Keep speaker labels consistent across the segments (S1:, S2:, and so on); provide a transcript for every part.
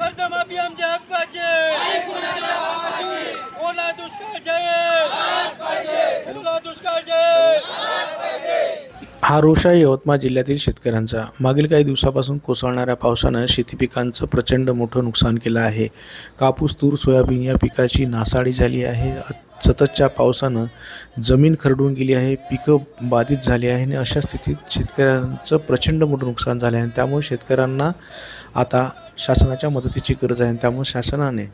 S1: कर्जमाफी आमच्या हक्काचे. ओला दुष्काळ जय. ओला दुष्काळ जय.
S2: हा रोष आहे यवतमाळ जिल्ह्यातील शेतकऱ्यांचा. मागील काही दिवसापासून कोसळणाऱ्या पावसानं शेती पिकांचं प्रचंड मोठं नुकसान केलं आहे. कापूस तूर सोयाबीन या पिकाची नासाडी झाली आहे. सततच्या पावसानं जमीन खरडून गेली आहे पिकं बाधित झाली आहे आणि अशा स्थितीत शेतकऱ्यांचं प्रचंड मोठं नुकसान झालं आहे. आणि त्यामुळे शेतकऱ्यांना आता शासनाच्या मदतीची गरज आहे आणि त्यामुळे शासनाने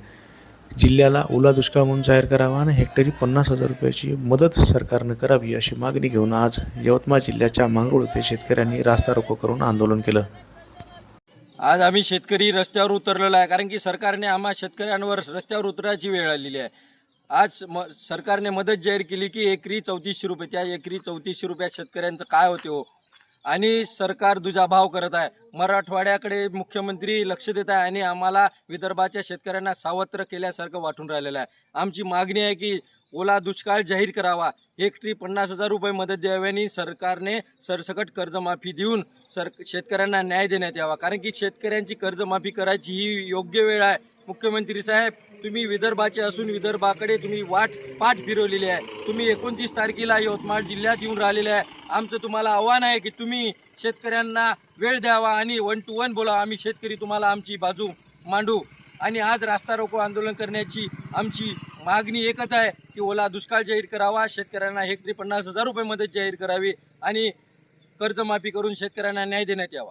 S2: जिल्ह्याला ओला दुष्काळ म्हणून जाहीर करावा आणि हेक्टरी पन्नास हजार रुपयाची मदत सरकारनं करावी अशी मागणी घेऊन आज यवतमाळ जिल्ह्याच्या मांगरोळ येथे शेतकऱ्यांनी रास्ता रोको करून आंदोलन केलं.
S1: आज आम्ही शेतकरी रस्त्यावर उतरलेलो आहे कारण की सरकारने आम्हा शेतकऱ्यांवर रस्त्यावर उतरायची वेळ आलेली आहे. आज म सरकारने मदत जाहीर केली की एकरी चौतीसशे रुपये त्या एकरी चौतीसशे रुपयात शेतकऱ्यांचं काय होते हो? आणि सरकार दुजाभाव करत आहे. मराठवाड्याकडे मुख्यमंत्री लक्ष देत आहे आणि आम्हाला विदर्भाच्या शेतकऱ्यांना सावत्र केल्यासारखं वाटून राहिलेलं आहे. आमची मागणी आहे की ओला दुष्काळ जाहीर करावा. हेक्टरी पन्नास हजार रुपये मदत द्यावी आणि सरकारने सरसकट कर्जमाफी देऊन सर शेतकऱ्यांना न्याय देण्यात यावा. कारण की शेतकऱ्यांची कर्जमाफी करायची ही योग्य वेळ आहे. मुख्यमंत्री साहेब तुम्ही विदर्भाचे असून विदर्भाकडे तुम्ही वाट पाठ फिरवलेली आहे. तुम्ही एकोणतीस तारखेला यवतमाळ जिल्ह्यात येऊन राहिलेले आहे. आमचं तुम्हाला आव्हान आहे की तुम्ही शेतकऱ्यांना वेळ द्यावा आणि वन टू वन बोला आम्ही शेतकरी तुम्हाला आमची बाजू मांडू. आणि आज रास्ता रोको आंदोलन करण्याची आमची मागणी एकच आहे की ओला दुष्काळ जाहीर करावा. शेतकऱ्यांना हेक्टरी पन्नास हजार रुपये मदत जाहीर करावी आणि कर्जमाफी करून शेतकऱ्यांना न्याय देण्यात यावा.